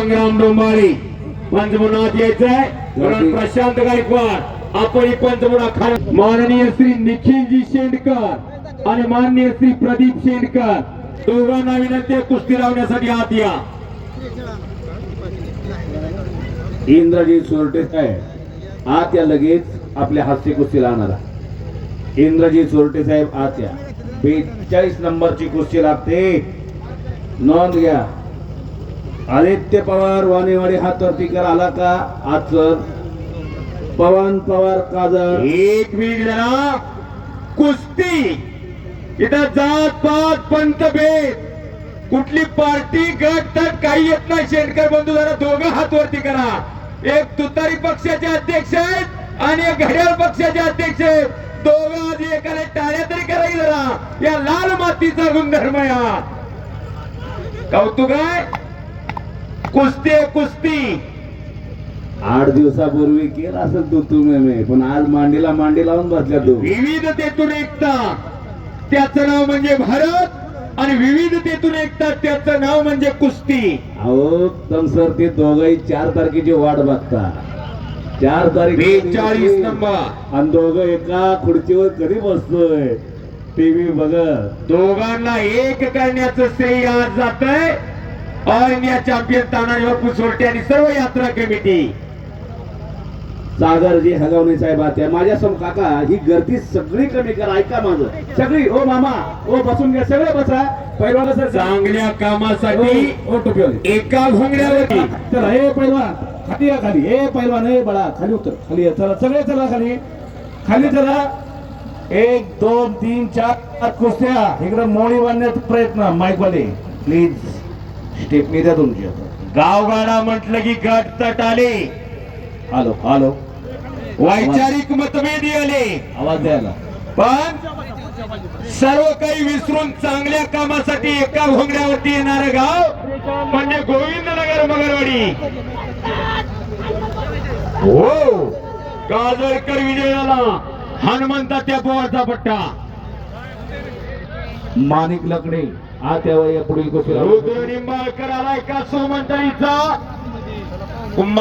संग्राम पंचमुनात यायचंय. कारण प्रशांत गायकवाड आपण ही पंचमुना खा माननीय श्री निखिलजी शेंडकर आणि माननीय श्री प्रदीप शेंडकर. दोघांना विनंती कुस्ती लावण्यासाठी आत या. इंद्रजीत सोरटे साहेब आत या लगेच आपल्या हास्य कुस्ती लावणारा इंद्रजीत सोरटे साहेब आत या. बेचाळीस नंबरची कुस्ती लागते. नोंद घ्या. आदित्य पवार वाणेवाडी हातवरती कर आला का? आज सर पवन पवार काजळ. एक मिनिट जरा. कुस्ती. इथं जात पात पंतभेद. कुठली पार्टी गट तर काही येत नाही. शेणकर बंधू जरा दोघं हात वरती करा. एक तुतारी पक्षाचे अध्यक्ष आहेत आणि एक घड्याळ पक्षाचे अध्यक्ष आहेत. दोघं आधी एकाला टाळ्या तरी करा जरा. या लाल मातीचा गुणधर्म या. कौतुक आहे? कुस्ती आहे, कुस्ती. आठ दिवसापूर्वी केलं असेल तू तुम्ही मी पण आज मांडीला मांडी लावून बसल्या तू. विविधतेतून एकता. त्याचं नाव म्हणजे भारत आणि विविधतेतून एकता त्याचं नाव म्हणजे कुस्ती. अहो तम सर ते दोघही चार तारखेची वाट बघता. चार तारीख बेचाळीस नंबर. आणि दोघं एका खुर्चीवर कधी बसतोय? टीव्ही बघत. दोघांना एक करण्याचं श्रेय आज जात आहे ऑल इंडिया चॅम्पियन तानाजीवर पुसोरटे आणि सर्व यात्रा कमिटी. सागरजी हगवणे साहेब आत्या माझ्या सम काका ही गर्दी सगळी कमी करा ऐका माझं. सगळी ओ मामा ओ बसून घ्या सगळे बसा. पहिलवान सर चांगल्या कामासाठी ओ एका घोंगड्यावरती. चला हे पैलवान खाली या खाली. हे पैलवान हे बळा खाली उतर खाली या. चला सगळे चला खाली. खाली चला. एक दोन तीन चार कुस्त्या. इकडे मोळी बांधण्याचा प्रयत्न माईकवाले प्लीज स्टेपनी द्या तुमची गावगाडा म्हटलं की गट तट आले हॅलो हॅलो. वैचारिक मतभेद आले आवाज द्यायला. पण सर्व काही विसरून चांगल्या कामासाठी एका घोंगड्यावरती येणार गाव म्हणजे गोविंदनगर मगरवाडी. हो काजळकर विजय झाला हनुमंता त्या पोवाचा पट्टा. माणिक लकडे. हा तेव्हा या पुढील रुद्र निंबाळकर आलाय का सोमंतरीचा कुंभा